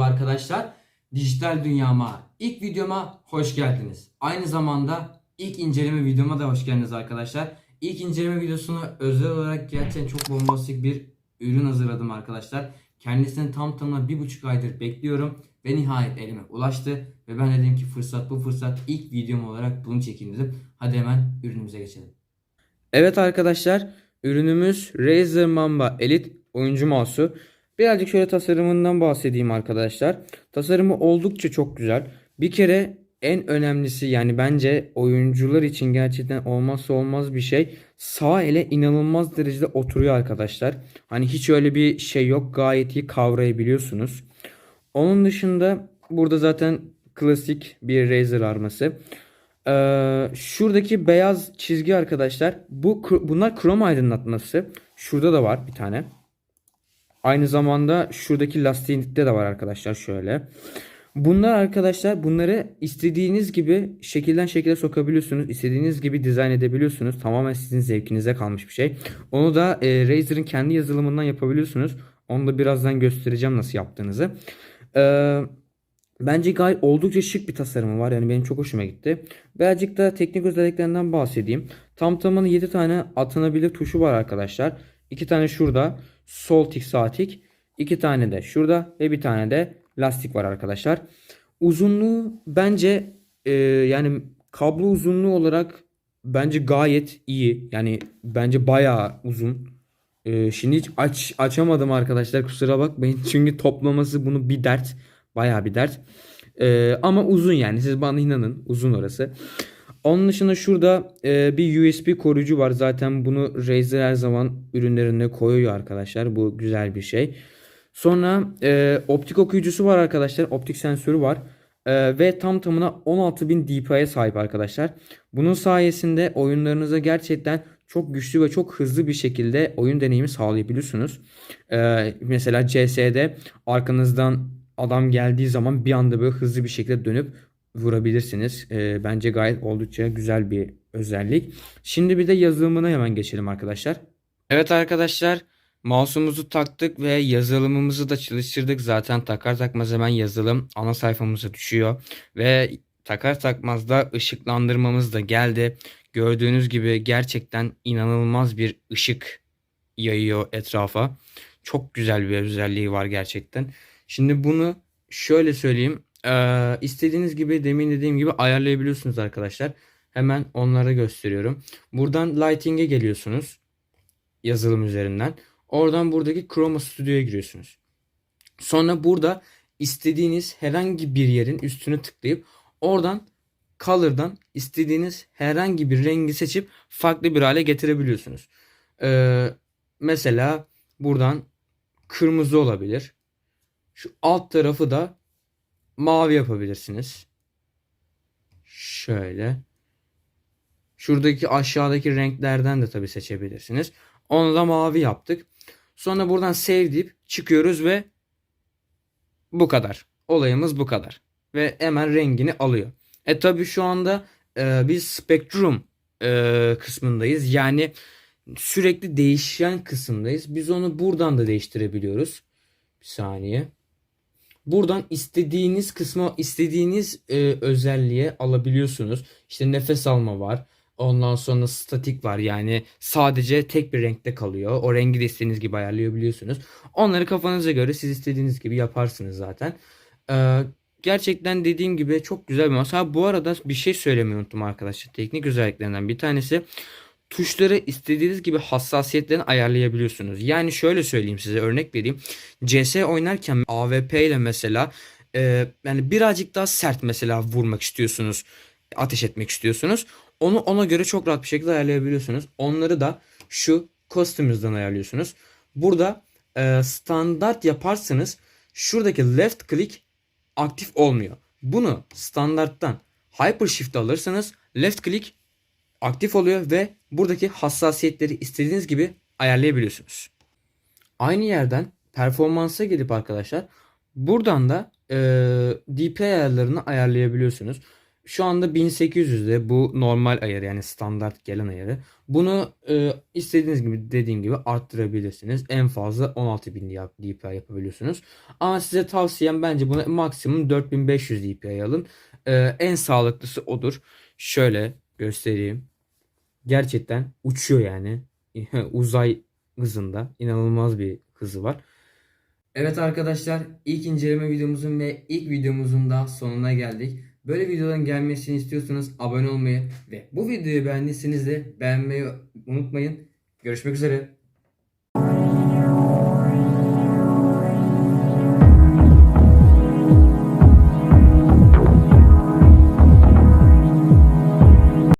arkadaşlar. Dijital dünyama, ilk videoma hoş geldiniz. Aynı zamanda ilk inceleme videoma da hoş geldiniz arkadaşlar. İlk inceleme videosunu özel olarak gerçekten çok bombastik bir ürün hazırladım arkadaşlar. Kendisini tam tamına bir buçuk aydır bekliyorum ve nihayet elime ulaştı. Ve ben dedim ki fırsat bu fırsat ilk videom olarak bunu çekeyim dedim. Hadi hemen ürünümüze geçelim. Evet arkadaşlar ürünümüz Razer Mamba Elite oyuncu mouse'u. Birazcık şöyle tasarımından bahsedeyim arkadaşlar. Tasarımı oldukça çok güzel. Bir kere en önemlisi yani bence oyuncular için gerçekten olmazsa olmaz bir şey. Sağ ele inanılmaz derecede oturuyor arkadaşlar. Hani hiç öyle bir şey yok. Gayet iyi kavrayabiliyorsunuz. Onun dışında burada zaten klasik bir Razer arması. Ee, şuradaki beyaz çizgi arkadaşlar bu bunlar krom aydınlatması. Şurada da var bir tane. Aynı zamanda şuradaki lastiğinde de var arkadaşlar şöyle. Bunlar arkadaşlar bunları istediğiniz gibi şekilden şekile sokabiliyorsunuz. İstediğiniz gibi dizayn edebiliyorsunuz. Tamamen sizin zevkinize kalmış bir şey. Onu da e, Razer'ın kendi yazılımından yapabiliyorsunuz. Onu da birazdan göstereceğim nasıl yaptığınızı. Eee Bence gayet oldukça şık bir tasarımı var. Yani benim çok hoşuma gitti. Birazcık da teknik özelliklerinden bahsedeyim. Tam tamına 7 tane atanabilir tuşu var arkadaşlar. 2 tane şurada. Sol tik sağ tik. 2 tane de şurada. Ve bir tane de lastik var arkadaşlar. Uzunluğu bence e, yani kablo uzunluğu olarak bence gayet iyi. Yani bence bayağı uzun. E, şimdi hiç aç açamadım arkadaşlar kusura bakmayın. Çünkü toplaması bunu bir dert. Bayağı bir dert. Ee, ama uzun yani. Siz bana inanın. Uzun orası. Onun dışında şurada e, bir USB koruyucu var. Zaten bunu Razer her zaman ürünlerine koyuyor arkadaşlar. Bu güzel bir şey. Sonra e, optik okuyucusu var arkadaşlar. Optik sensörü var. E, ve tam tamına 16.000 dpi'ye sahip arkadaşlar. Bunun sayesinde oyunlarınıza gerçekten çok güçlü ve çok hızlı bir şekilde oyun deneyimi sağlayabiliyorsunuz. E, mesela CS'de arkanızdan adam geldiği zaman bir anda böyle hızlı bir şekilde dönüp vurabilirsiniz. E, bence gayet oldukça güzel bir özellik. Şimdi bir de yazılımına hemen geçelim arkadaşlar. Evet arkadaşlar mouse'umuzu taktık ve yazılımımızı da çalıştırdık. Zaten takar takmaz hemen yazılım ana sayfamıza düşüyor. Ve takar takmaz da ışıklandırmamız da geldi. Gördüğünüz gibi gerçekten inanılmaz bir ışık yayıyor etrafa. Çok güzel bir özelliği var gerçekten. Şimdi bunu şöyle söyleyeyim. Ee, istediğiniz gibi demin dediğim gibi ayarlayabiliyorsunuz arkadaşlar. Hemen onlara gösteriyorum. Buradan Lighting'e geliyorsunuz. Yazılım üzerinden. Oradan buradaki Chroma Studio'ya giriyorsunuz. Sonra burada istediğiniz herhangi bir yerin üstüne tıklayıp oradan Color'dan istediğiniz herhangi bir rengi seçip farklı bir hale getirebiliyorsunuz. Ee, mesela buradan kırmızı olabilir. Şu alt tarafı da mavi yapabilirsiniz. Şöyle. Şuradaki aşağıdaki renklerden de tabi seçebilirsiniz. Onu da mavi yaptık. Sonra buradan save deyip çıkıyoruz ve bu kadar. Olayımız bu kadar. Ve hemen rengini alıyor. E tabi şu anda e, biz Spectrum e, kısmındayız. Yani sürekli değişen kısımdayız. Biz onu buradan da değiştirebiliyoruz. Bir saniye. Buradan istediğiniz kısma istediğiniz e, özelliğe alabiliyorsunuz. İşte nefes alma var. Ondan sonra statik var yani sadece tek bir renkte kalıyor. O rengi de istediğiniz gibi ayarlayabiliyorsunuz. Onları kafanıza göre siz istediğiniz gibi yaparsınız zaten. Ee, gerçekten dediğim gibi çok güzel bir masa. Bu arada bir şey söylemeyi unuttum arkadaşlar. Teknik özelliklerinden bir tanesi tuşları istediğiniz gibi hassasiyetlerini ayarlayabiliyorsunuz. Yani şöyle söyleyeyim size örnek vereyim. CS oynarken AWP ile mesela e, yani birazcık daha sert mesela vurmak istiyorsunuz. Ateş etmek istiyorsunuz. Onu ona göre çok rahat bir şekilde ayarlayabiliyorsunuz. Onları da şu Customiz'dan ayarlıyorsunuz. Burada e, standart yaparsanız şuradaki left click aktif olmuyor. Bunu standarttan Hyper Shift alırsanız left click aktif oluyor ve buradaki hassasiyetleri istediğiniz gibi ayarlayabiliyorsunuz. Aynı yerden performansa gelip arkadaşlar buradan da e, DP ayarlarını ayarlayabiliyorsunuz. Şu anda 1800'de bu normal ayarı yani standart gelen ayarı. Bunu e, istediğiniz gibi dediğim gibi arttırabilirsiniz. En fazla 16.000 DPI yapabiliyorsunuz. Ama size tavsiyem bence buna maksimum 4500 DPI alın. E, en sağlıklısı odur. Şöyle göstereyim. Gerçekten uçuyor yani. Uzay hızında. inanılmaz bir hızı var. Evet arkadaşlar ilk inceleme videomuzun ve ilk videomuzun da sonuna geldik. Böyle videoların gelmesini istiyorsanız abone olmayı ve bu videoyu beğendiyseniz de beğenmeyi unutmayın. Görüşmek üzere.